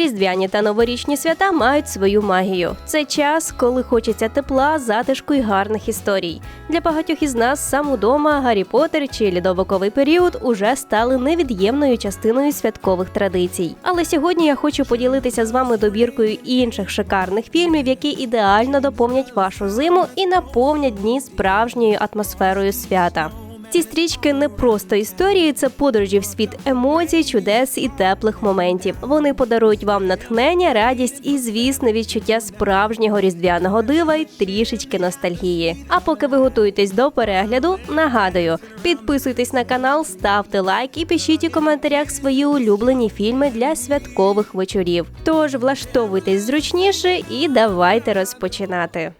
Різдвяні та новорічні свята мають свою магію. Це час, коли хочеться тепла, затишку і гарних історій. Для багатьох із нас сам удома Гаррі Поттер чи лідовиковий період уже стали невід'ємною частиною святкових традицій. Але сьогодні я хочу поділитися з вами добіркою інших шикарних фільмів, які ідеально доповнять вашу зиму і наповнять дні справжньою атмосферою свята. Ці стрічки не просто історії, це подорожі в світ емоцій, чудес і теплих моментів. Вони подарують вам натхнення, радість і, звісно, відчуття справжнього різдвяного дива і трішечки ностальгії. А поки ви готуєтесь до перегляду, нагадую, підписуйтесь на канал, ставте лайк і пишіть у коментарях свої улюблені фільми для святкових вечорів. Тож влаштовуйтесь зручніше і давайте розпочинати.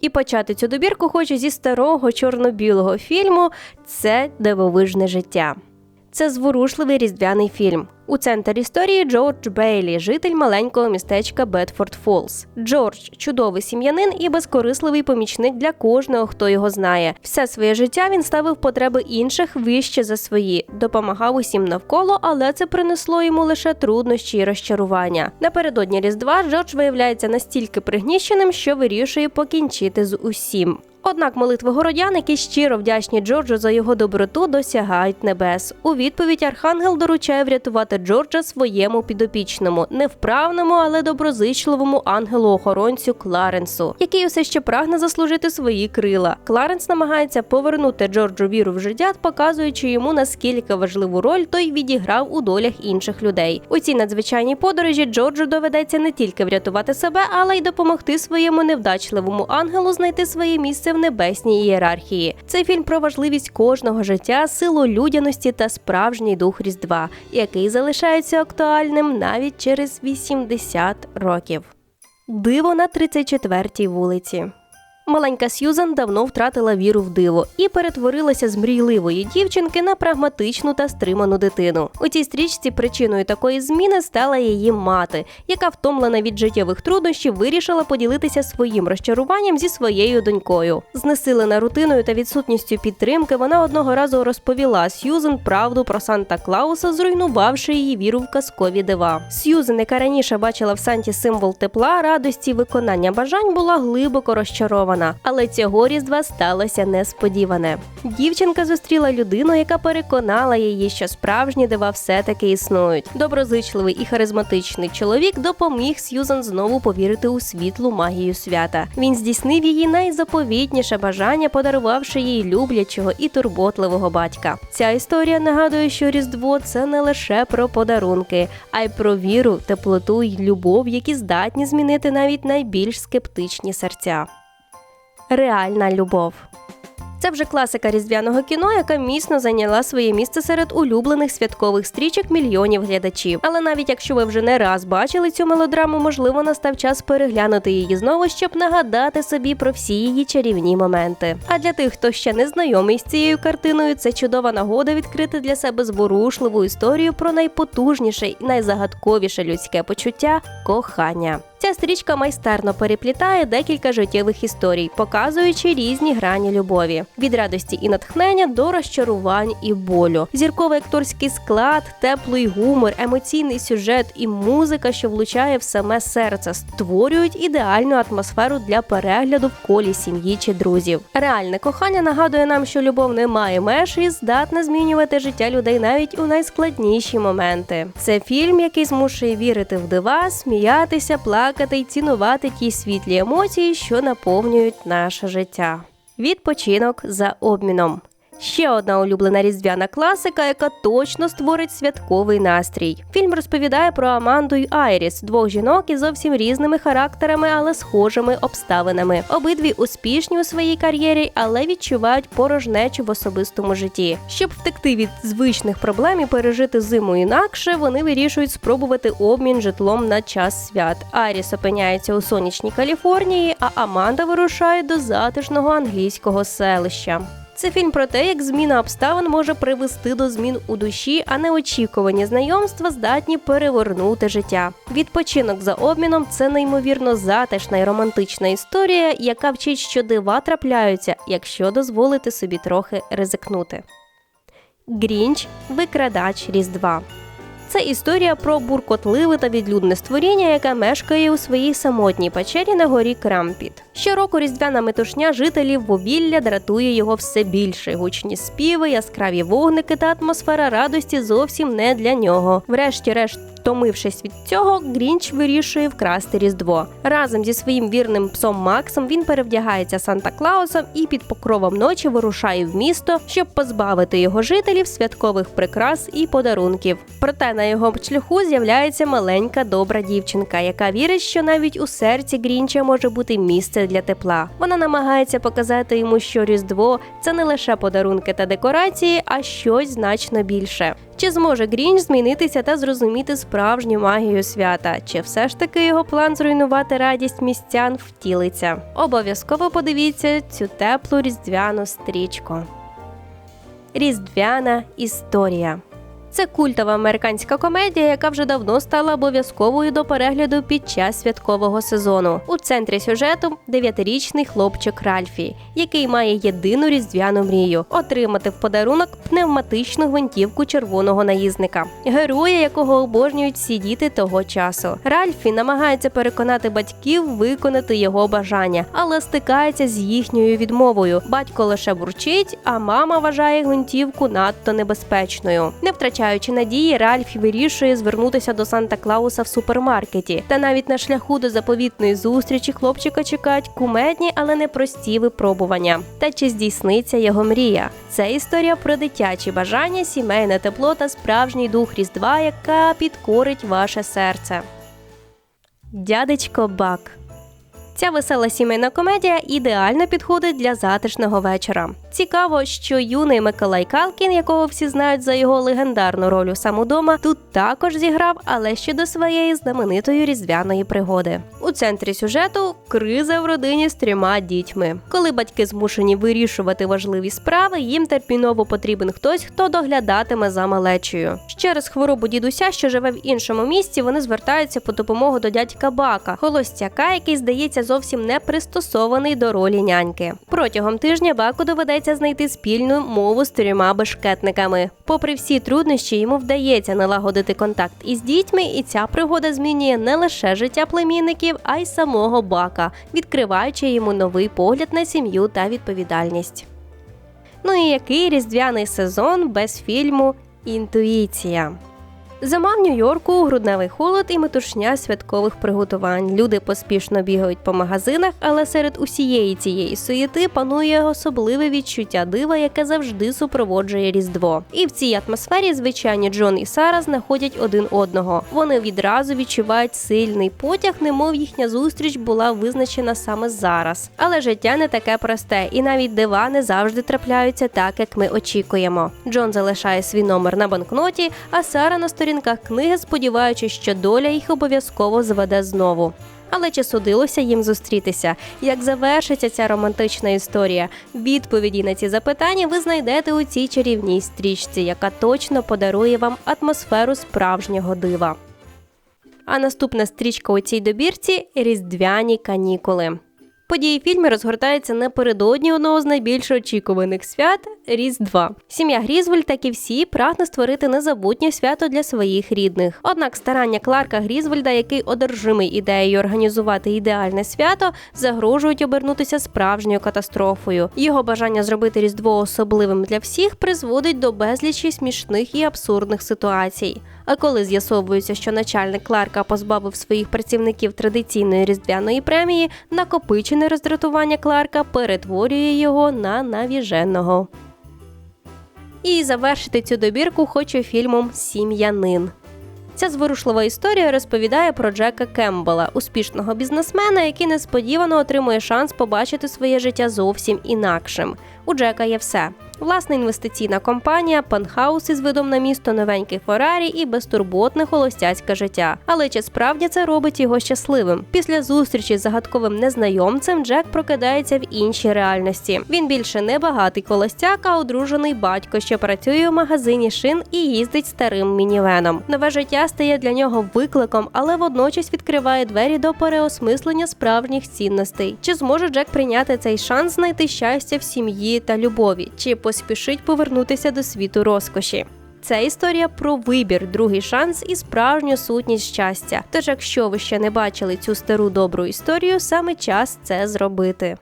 І почати цю добірку хочу зі старого чорно-білого фільму Це дивовижне життя. Це зворушливий різдвяний фільм. У центр історії Джордж Бейлі, житель маленького містечка Бетфорд Фолс. Джордж чудовий сім'янин і безкорисливий помічник для кожного, хто його знає. Все своє життя він ставив потреби інших вище за свої, допомагав усім навколо, але це принесло йому лише труднощі і розчарування. Напередодні Різдва Джордж виявляється настільки пригніщеним, що вирішує покінчити з усім. Однак молитви городян, які щиро вдячні Джорджу за його доброту, досягають небес. У відповідь Архангел доручає врятувати Джорджа своєму підопічному, невправному, але доброзичливому ангелу-охоронцю Кларенсу, який усе ще прагне заслужити свої крила. Кларенс намагається повернути Джорджу віру в життя, показуючи йому наскільки важливу роль той відіграв у долях інших людей. У цій надзвичайній подорожі Джорджу доведеться не тільки врятувати себе, але й допомогти своєму невдачливому ангелу знайти своє місце в небесній ієрархії. Це фільм про важливість кожного життя, силу людяності та справжній дух Різдва, який залишається актуальним навіть через 80 років. Диво на 34-й вулиці. Маленька Сьюзан давно втратила віру в диво і перетворилася з мрійливої дівчинки на прагматичну та стриману дитину. У цій стрічці причиною такої зміни стала її мати, яка, втомлена від життєвих труднощів, вирішила поділитися своїм розчаруванням зі своєю донькою. Знесилена рутиною та відсутністю підтримки, вона одного разу розповіла Сьюзен правду про Санта Клауса, зруйнувавши її віру в казкові дива. Сьюзен, яка раніше бачила в Санті символ тепла, радості, виконання бажань, була глибоко розчарована але цього різдва сталося несподіване. Дівчинка зустріла людину, яка переконала її, що справжні дива все-таки існують. Доброзичливий і харизматичний чоловік допоміг Сьюзан знову повірити у світлу магію свята. Він здійснив її найзаповітніше бажання, подарувавши їй люблячого і турботливого батька. Ця історія нагадує, що Різдво це не лише про подарунки, а й про віру, теплоту й любов, які здатні змінити навіть найбільш скептичні серця. Реальна любов. Це вже класика різдвяного кіно, яка міцно зайняла своє місце серед улюблених святкових стрічок мільйонів глядачів. Але навіть якщо ви вже не раз бачили цю мелодраму, можливо, настав час переглянути її знову, щоб нагадати собі про всі її чарівні моменти. А для тих, хто ще не знайомий з цією картиною, це чудова нагода відкрити для себе зворушливу історію про найпотужніше і найзагадковіше людське почуття кохання. Ця стрічка майстерно переплітає декілька життєвих історій, показуючи різні грані любові від радості і натхнення до розчарувань і болю. Зірковий акторський склад, теплий гумор, емоційний сюжет і музика, що влучає в саме серце, створюють ідеальну атмосферу для перегляду в колі сім'ї чи друзів. Реальне кохання нагадує нам, що любов не має меж і здатна змінювати життя людей навіть у найскладніші моменти. Це фільм, який змушує вірити в дива, сміятися, плакати плакати й цінувати ті світлі емоції, що наповнюють наше життя. Відпочинок за обміном. Ще одна улюблена різдвяна класика, яка точно створить святковий настрій. Фільм розповідає про Аманду й Айріс, двох жінок із зовсім різними характерами, але схожими обставинами. Обидві успішні у своїй кар'єрі, але відчувають порожнечу в особистому житті. Щоб втекти від звичних проблем і пережити зиму інакше, вони вирішують спробувати обмін житлом на час свят. Айріс опиняється у сонячній Каліфорнії, а Аманда вирушає до затишного англійського селища. Це фільм про те, як зміна обставин може привести до змін у душі, а неочікувані знайомства здатні перевернути життя. Відпочинок за обміном це неймовірно затишна і романтична історія, яка вчить, що дива трапляються, якщо дозволити собі трохи ризикнути. Грінч викрадач Різдва. Це історія про буркотливе та відлюдне створіння, яке мешкає у своїй самотній печері на горі Крампіт. Щороку різдвяна метушня жителів вовілля дратує його все більше. Гучні співи, яскраві вогники та атмосфера радості зовсім не для нього. Врешті-решт, втомившись від цього, Грінч вирішує вкрасти Різдво. Разом зі своїм вірним псом Максом він перевдягається Санта Клаусом і під покровом ночі вирушає в місто, щоб позбавити його жителів святкових прикрас і подарунків. Проте на його шляху з'являється маленька добра дівчинка, яка вірить, що навіть у серці Грінча може бути місце для тепла. Вона намагається показати йому, що Різдво це не лише подарунки та декорації, а щось значно більше. Чи зможе Грінч змінитися та зрозуміти справжню магію свята? Чи все ж таки його план зруйнувати радість містян втілиться? Обов'язково подивіться цю теплу різдвяну стрічку. Різдвяна історія. Це культова американська комедія, яка вже давно стала обов'язковою до перегляду під час святкового сезону. У центрі сюжету дев'ятирічний хлопчик Ральфі, який має єдину різдвяну мрію отримати в подарунок пневматичну гвинтівку червоного наїзника, героя, якого обожнюють всі діти того часу. Ральфі намагається переконати батьків виконати його бажання, але стикається з їхньою відмовою. Батько лише бурчить, а мама вважає гвинтівку надто небезпечною. Не втрачає втрачаючи надії, Ральф вирішує звернутися до Санта Клауса в супермаркеті. Та навіть на шляху до заповітної зустрічі хлопчика чекають кумедні, але непрості випробування. Та чи здійсниться його мрія? Це історія про дитячі бажання, сімейне тепло та справжній дух Різдва, яка підкорить ваше серце. Дядечко Бак Ця весела сімейна комедія ідеально підходить для затишного вечора. Цікаво, що юний Миколай Калкін, якого всі знають за його легендарну роль у самодома, тут також зіграв, але ще до своєї знаменитої різдвяної пригоди. У центрі сюжету криза в родині з трьома дітьми. Коли батьки змушені вирішувати важливі справи, їм терміново потрібен хтось, хто доглядатиме за малечею. Через хворобу дідуся, що живе в іншому місці, вони звертаються по допомогу до дядька Бака, холостяка, який здається зовсім не пристосований до ролі няньки. Протягом тижня Баку доведеться знайти спільну мову з трьома бешкетниками. Попри всі труднощі, йому вдається налагодити контакт із дітьми, і ця пригода змінює не лише життя племінників, а й самого Бака, відкриваючи йому новий погляд на сім'ю та відповідальність. Ну і який різдвяний сезон без фільму Інтуїція. Зима в Нью-Йорку, грудневий холод і метушня святкових приготувань. Люди поспішно бігають по магазинах, але серед усієї цієї суєти панує особливе відчуття дива, яке завжди супроводжує Різдво. І в цій атмосфері звичайні Джон і Сара знаходять один одного. Вони відразу відчувають сильний потяг, немов їхня зустріч була визначена саме зараз. Але життя не таке просте, і навіть дива не завжди трапляються так, як ми очікуємо. Джон залишає свій номер на банкноті, а Сара на сторінках сторінках книги, сподіваючись, що доля їх обов'язково зведе знову. Але чи судилося їм зустрітися? Як завершиться ця романтична історія? Відповіді на ці запитання ви знайдете у цій чарівній стрічці, яка точно подарує вам атмосферу справжнього дива. А наступна стрічка у цій добірці різдвяні канікули. Події фільму розгортаються напередодні одного з найбільш очікуваних свят Різдва. Сім'я Грізвольд, так і всі, прагне створити незабутнє свято для своїх рідних. Однак старання Кларка Грізвольда, який одержимий ідеєю організувати ідеальне свято, загрожують обернутися справжньою катастрофою. Його бажання зробити різдво особливим для всіх призводить до безлічі смішних і абсурдних ситуацій. А коли з'ясовується, що начальник Кларка позбавив своїх працівників традиційної різдвяної премії, накопичене роздратування Кларка перетворює його на навіженого. І завершити цю добірку хочу фільмом Сім'янин. Ця зворушлива історія розповідає про Джека Кембела, успішного бізнесмена, який несподівано отримує шанс побачити своє життя зовсім інакшим. У Джека є все. Власна інвестиційна компанія, пентхаус із видом на місто новенький Феррарі і безтурботне холостяцьке життя. Але чи справді це робить його щасливим? Після зустрічі з загадковим незнайомцем Джек прокидається в іншій реальності. Він більше не багатий холостяк, а одружений батько, що працює у магазині шин і їздить старим мінівеном. Нове життя стає для нього викликом, але водночас відкриває двері до переосмислення справжніх цінностей. Чи зможе Джек прийняти цей шанс знайти щастя в сім'ї та любові? Чи поспішить повернутися до світу розкоші. Це історія про вибір, другий шанс і справжню сутність щастя. Тож, якщо ви ще не бачили цю стару добру історію, саме час це зробити.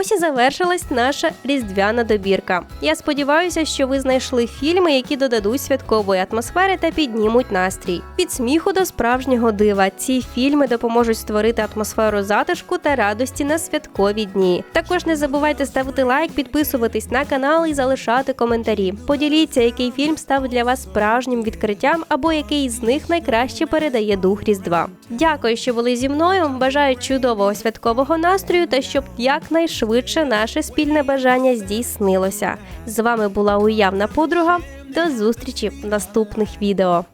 Ось і завершилась наша різдвяна добірка. Я сподіваюся, що ви знайшли фільми, які додадуть святкової атмосфери та піднімуть настрій. Від сміху до справжнього дива. Ці фільми допоможуть створити атмосферу затишку та радості на святкові дні. Також не забувайте ставити лайк, підписуватись на канал і залишати коментарі. Поділіться, який фільм став для вас справжнім відкриттям або який з них найкраще передає дух Різдва. Дякую, що були зі мною. Бажаю чудового святкового настрою та щоб якнайшвидше наше спільне бажання здійснилося. З вами була уявна подруга. До зустрічі в наступних відео.